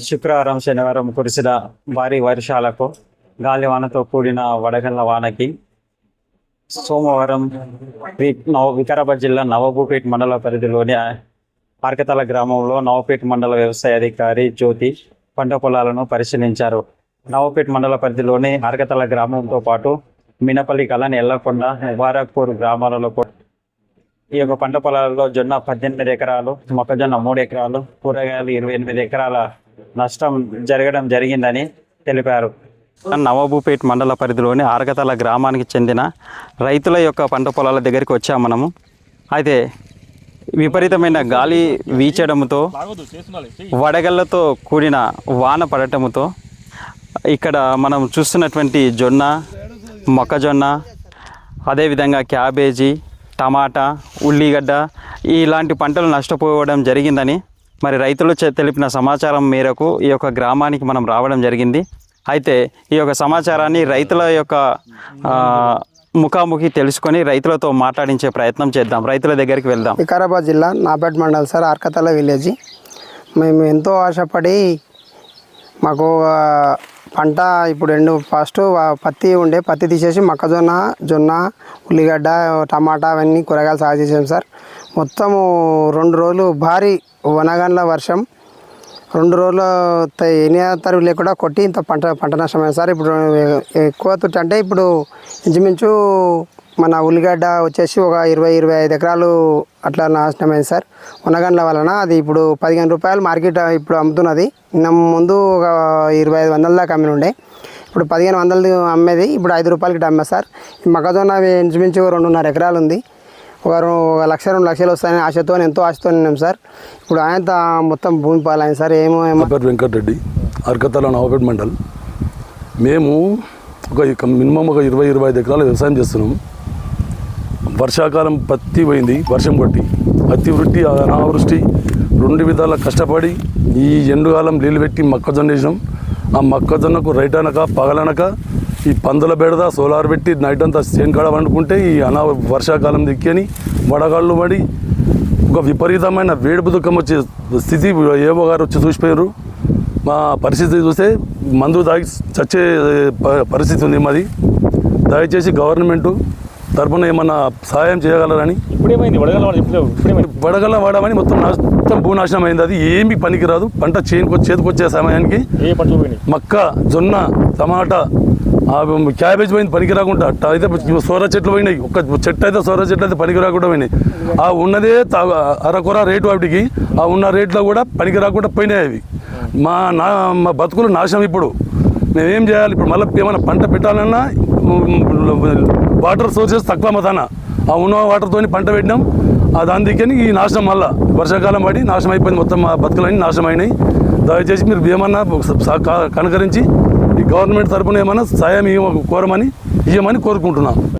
శుక్రవారం శనివారం కురిసిన భారీ వర్షాలకు గాలివానతో కూడిన వడగళ్ళ వానకి సోమవారం వి- నవ వికారాబాద్ జిల్లా నవభూపేట్ మండల పరిధిలోని పార్కతల గ్రామంలో నవపేట్ మండల వ్యవసాయ అధికారి జ్యోతి పంట పొలాలను పరిశీలించారు. నవపేట్ మండల పరిధిలోని అరకతల గ్రామంతో పాటు మినపల్లి కళని ఎల్లకొండ ముబారక్పూర్ గ్రామాలలో కూడా ఈ యొక్క పంట పొలాలలో జొన్న పద్దెనిమిది ఎకరాలు మొక్కజొన్న మూడు ఎకరాలు కూరగాయలు ఇరవై ఎనిమిది ఎకరాల నష్టం జరగడం జరిగిందని తెలిపారు. నవాబుపేట్ మండల పరిధిలోని ఆరగతల గ్రామానికి చెందిన రైతుల యొక్క పంట పొలాల దగ్గరికి వచ్చాము మనము. అయితే విపరీతమైన గాలి వీచడంతో వడగళ్ళతో కూడిన వాన పడటంతో ఇక్కడ మనం చూస్తున్నటువంటి జొన్న మొక్కజొన్న అదేవిధంగా క్యాబేజీ టమాటా ఉల్లిగడ్డ ఇలాంటి పంటలు నష్టపోవడం జరిగిందని మరి రైతులు తెలిపిన సమాచారం మేరకు ఈ యొక్క గ్రామానికి మనం రావడం జరిగింది. అయితే ఈ యొక్క సమాచారాన్ని రైతుల యొక్క ముఖాముఖి తెలుసుకొని రైతులతో మాట్లాడించే ప్రయత్నం చేద్దాం. రైతుల దగ్గరికి వెళ్దాం. వికారాబాద్ జిల్లా నాపేట మండల్ సార్ ఆర్కతల విలేజ్. మేము ఎంతో ఆశపడి మాకు పంట ఇప్పుడు ఎండు ఫస్ట్ పత్తి ఉండే పత్తి తీసేసి మొక్కజొన్న జొన్న ఉల్లిగడ్డ టమాటా అవన్నీ కూరగాయలు సాగు చేసాం సార్. మొత్తము రెండు రోజులు భారీ వనగండ్ల వర్షం. రెండు రోజులు త- ఎన్ని తరువు లేకుండా కొట్టి ఇంత పంట పంట నష్టమైంది సార్. ఇప్పుడు ఎక్కువ తుట్టి అంటే ఇప్పుడు ఇంచుమించు మన ఉల్లిగడ్డ వచ్చేసి ఒక ఇరవై ఇరవై ఐదు ఎకరాలు అట్లా నాశనమైంది సార్. ఉన్నగండ్ల వలన అది ఇప్పుడు పదిహేను రూపాయలు మార్కెట్ ఇప్పుడు అమ్ముతున్నది. నిన్న ముందు ఒక ఇరవై ఐదు వందల దాకా అమ్మిన ఉండే. ఇప్పుడు పదిహేను వందలు అమ్మేది. ఇప్పుడు ఐదు రూపాయలకి అమ్మే సార్. మగజొన్న మొక్కజొన్న ఇంచుమించు రెండున్నర ఎకరాలు ఉంది. ఒక ఒక లక్ష రెండు లక్షలు వస్తాయని ఆశతో ఎంతో ఆశతో ఉన్నాం సార్. ఇప్పుడు ఆయన మొత్తం భూమి పాలైంది సార్. ఏమో ఏమో. పేరు వెంకటరెడ్డి. అర్కతలో నవపేట మండల్. మేము ఒక మినిమం ఒక ఇరవై ఇరవై ఐదు ఎకరాలు వ్యవసాయం చేస్తున్నాం. వర్షాకాలం పత్తి పోయింది వర్షం కొట్టి. అతివృష్టి అనావృష్టి రెండు విధాల కష్టపడి ఈ ఎండుకాలం నీళ్ళు పెట్టి మొక్కజొన్న వేసినాం. ఆ మొక్కజొన్నకు రైట్ అనక పగలనక ఈ పందుల బెడద సోలార్ పెట్టి నైట్ అంతా చేనుకాడ వండుకుంటే ఈ అనా వర్షాకాలం దిక్కని వడగాళ్ళు పడి ఒక విపరీతమైన వేడుపు దుఃఖం వచ్చే స్థితి ఏవో గారు వచ్చి చూసిపోయారు మా పరిస్థితి చూస్తే మందు తాగి చచ్చే ప- పరిస్థితి ఉంది మాది. దయచేసి గవర్నమెంటు తరపున ఏమన్నా సహాయం చేయగలరని? ఇప్పుడేమైంది? వడగల వాడు చెప్పలేవు వడగల వాడమని మొత్తం నష్టం భూనాశనం అయింది అది ఏమి పనికిరాదు. పంట చేనుకు చేతికొచ్చే సమయానికి మక్క జొన్న టమాటా ఆ క్యాబేజ్ పోయింది పనికి రాకుండా అయితే సోర చెట్లు పోయినాయి. ఒక చెట్టు అయితే సోర చెట్లు అయితే పనికి రాకుండా పోయినాయి. ఆ ఉన్నదే తా- అరకొర రేటు వాటికి. ఆ ఉన్న రేట్లో కూడా పనికి రాకుండా పోయినాయి అవి. మా నా మా బతుకులు నాశనం ఇప్పుడు. మేమేం చేయాలి? ఇప్పుడు మళ్ళీ ఏమైనా పంట పెట్టాలన్నా వాటర్ సోర్సెస్ తక్కువ మతాన ఆ ఉన్న వాటర్తో పంట పెట్టినాం. ఆ దాని ఈ నాశనం మళ్ళా. వర్షాకాలం పడి నాశనం అయిపోయింది మొత్తం మా బతుకులన్నీ నాశనం అయినాయి. దయచేసి మీరు ఏమన్నా స- కనుకరించి ఈ గవర్నమెంట్ తరపున ఏమన్నా సాయం ఇవ్వ కోరమని ఇవ్వమని కోరుకుంటున్నాం.